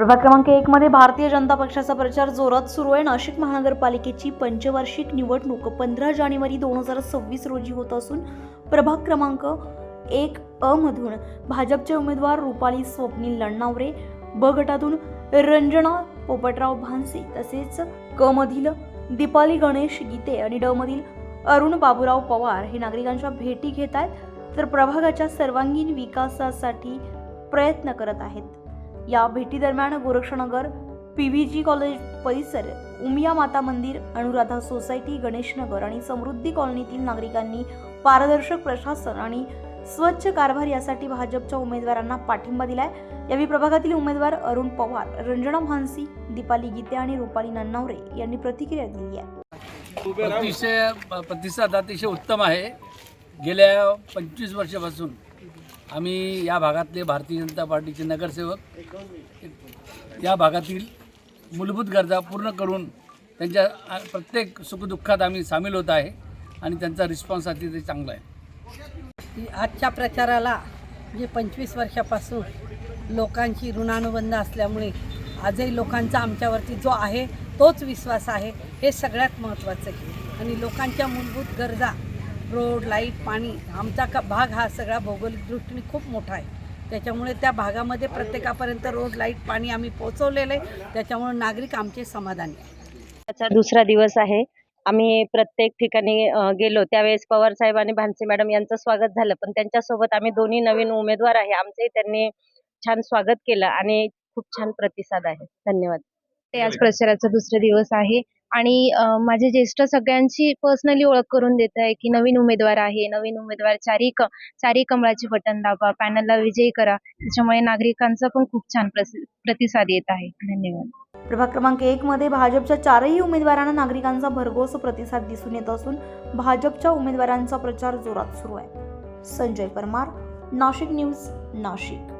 प्रभाग क्रमांक एक मध्ये भारतीय जनता पक्षाचा प्रचार जोरात सुरू आहे. नाशिक महानगरपालिकेची पंचवार्षिक निवडणूक पंधरा जानेवारी दोन हजार सव्वीस रोजी होत असून प्रभाग क्रमांक एक अ मधून भाजपचे उमेदवार रुपाली स्वप्नील लण्णावरे ब गटातून रंजना पोपटराव भानसे तसेच क मधील दीपाली गणेश गीते आणि ड मधील अरुण बाबूराव पवार हे नागरिकांच्या भेटी घेत आहेत. तर प्रभागाच्या सर्वांगीण विकासासाठी प्रयत्न करत आहेत. या भेटीदरम्यान Gorakshnagar P V G college परिसर उमिया माता मंदिर अनुराधा सोसायटी गणेशनगर आणि समृद्धी कॉलनीतील नागरिकांनी पारदर्शक प्रशासन आणि स्वच्छ कारभार यासाठी भाजपच्या उमेदवारांना पाठिंबा दिलाय. यावेळी प्रभागातील उमेदवार अरुण पवार रंजना भानसी दीपाली गीते आणि रुपाली नन्नावरे यांनी प्रतिक्रिया दिली आहे. अतिशय प्रतिसाद अतिशय उत्तम आहे. गेल्या पंचवीस वर्षापासून आम्ही या भागातले भारतीय जनता पार्टीचे नगरसेवक. या भागातील मूलभूत गरजा पूर्ण करून त्यांच्या प्रत्येक सुखदुःखात आम्ही सामील होत आहे आणि त्यांचा रिस्पॉन्स अतिशय चांगला आहे. की आजच्या प्रचाराला म्हणजे पंचवीस वर्षापासून लोकांची ऋणानुबंध असल्यामुळे आजही लोकांचा आमच्यावरती जो आहे तोच विश्वास आहे हे सगळ्यात महत्त्वाचं आहे. आणि लोकांच्या मूलभूत गरजा रोड लाइट पाणी आमचा का भाग हा सगळा भौगोलिक दृष्टीने खूप मोठा आहे. त्याच्यामुळे त्या भागामध्ये प्रत्येकापर्यंत रोड लाइट पाणी आम्ही पोचवलेलं आहे. त्याच्यामुळे नागरिक आमचे समाधानी आहे चा दुसरा दिवस आहे. आम्ही प्रत्येक ठिकाणी गेलो. त्यावेळेस पवार साहेब आणि भानसे मॅडम यांचं स्वागत झालं. पण त्यांच्यासोबत आम्ही दोन्ही नवीन उमेदवार आहे. आमचंही त्यांनी छान स्वागत केलं आणि खूप छान प्रतिसाद आहे. धन्यवाद. ते आज प्रचाराचा दुसरा दिवस आहे. आणि माझे ज्येष्ठ सगळ्यांची पर्सनली ओळख करून देत आहे की नवीन उमेदवार आहे नवीन उमेदवार चारी क चारी कमळाचे बटन दाबा पॅनलला विजयी करा. त्याच्यामुळे नागरिकांचा पण खूप छान प्रतिसाद येत आहे. धन्यवाद. प्रभाग क्रमांक एक मध्ये भाजपच्या चारही उमेदवारांना नागरिकांचा भरघोस प्रतिसाद दिसून येत असून भाजपच्या उमेदवारांचा प्रचार जोरात सुरू आहे. संजय परमार नाशिक न्यूज नाशिक.